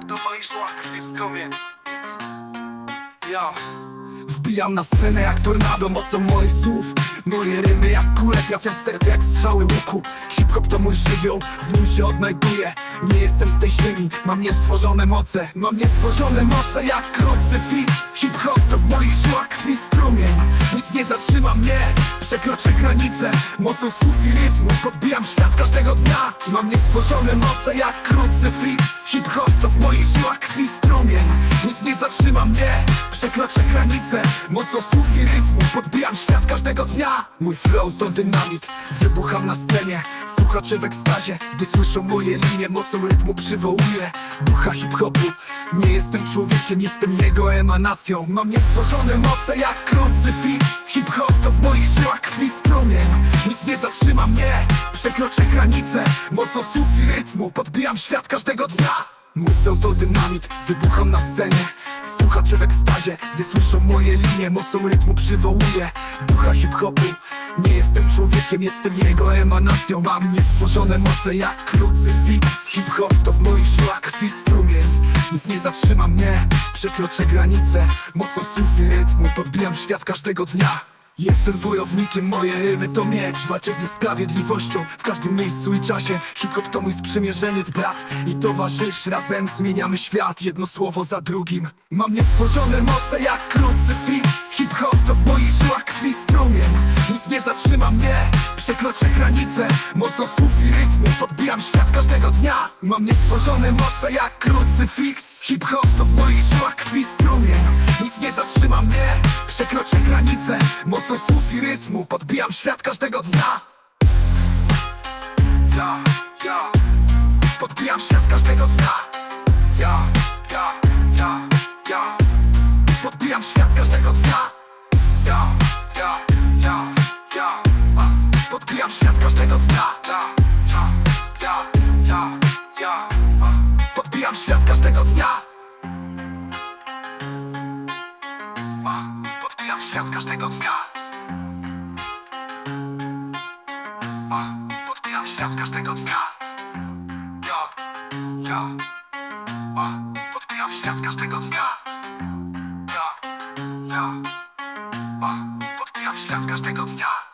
moich żyłach krwi strumień Ja. Wbijam na scenę jak tornado mocą moich słów. Moje rymy jak kule trafiam w serce jak strzały łuku. Hip-hop to mój żywioł, w nim się odnajduję. Nie jestem z tej ziemi, mam niestworzone moce. Mam niestworzone moce jak krucyfiks. Hip-hop to w moich żyłach krwi strumień. Nic nie zatrzyma mnie, przekroczę granice Mocą słów i rytmu. Podbijam świat każdego dnia Mam niestworzone moce jak krucyfiks. Hip-hop to w moich żyłach krwi strumień. Nic nie zatrzyma mnie, przekroczę granice Mocą słów i rytmu. Podbijam świat każdego dnia. Mój flow to dynamit, wybucham na scenie. Słuchacze w ekstazie, gdy słyszą moje linie Mocą rytmu przywołuję ducha hip-hopu. Nie jestem człowiekiem, jestem jego emanacją. Mam niestworzone moce jak krucyfiks. Hip-hop to w moich przekroczę granice Mocą słów i rytmu podbijam świat każdego dnia. Flow to dynamit, wybucham na scenie. Słuchacze w ekstazie, gdy słyszą moje linie Mocą rytmu przywołuję. Ducha hip-hopu Nie jestem człowiekiem, jestem jego emanacją. Mam niestworzone moce jak krucyfiks. Hip-hop to w moich żyłach krwi strumień. Nic nie zatrzyma mnie, przekroczę granice Mocą słów i rytmu podbijam świat każdego dnia Jestem wojownikiem, moje rymy to miecz. Walczę z niesprawiedliwością w każdym miejscu i czasie. Hip-hop to mój sprzymierzeniec, brat i towarzysz. Razem zmieniamy świat, jedno słowo za drugim. Mam niestworzone moce jak krucyfiks. Hip-hop to w moich żyłach krwi strumień. Nic nie zatrzyma mnie, przekroczę granice. Mocą słów i rytmu podbijam świat każdego dnia. Mam niestworzone moce jak krucyfiks. Hip-hop to w moich żyłach krwi strumień. Nic nie zatrzyma mnie, przekroczę granice Mocą słów i rytmu podbijam świat każdego dnia. Ja, ja, Podbijam świat każdego dnia świat każdego dnia. A, Podbijam świat każdego dnia. Ja, ja. A, Podbijam świat każdego dnia. Ja, ja. A, Podbijam świat każdego dnia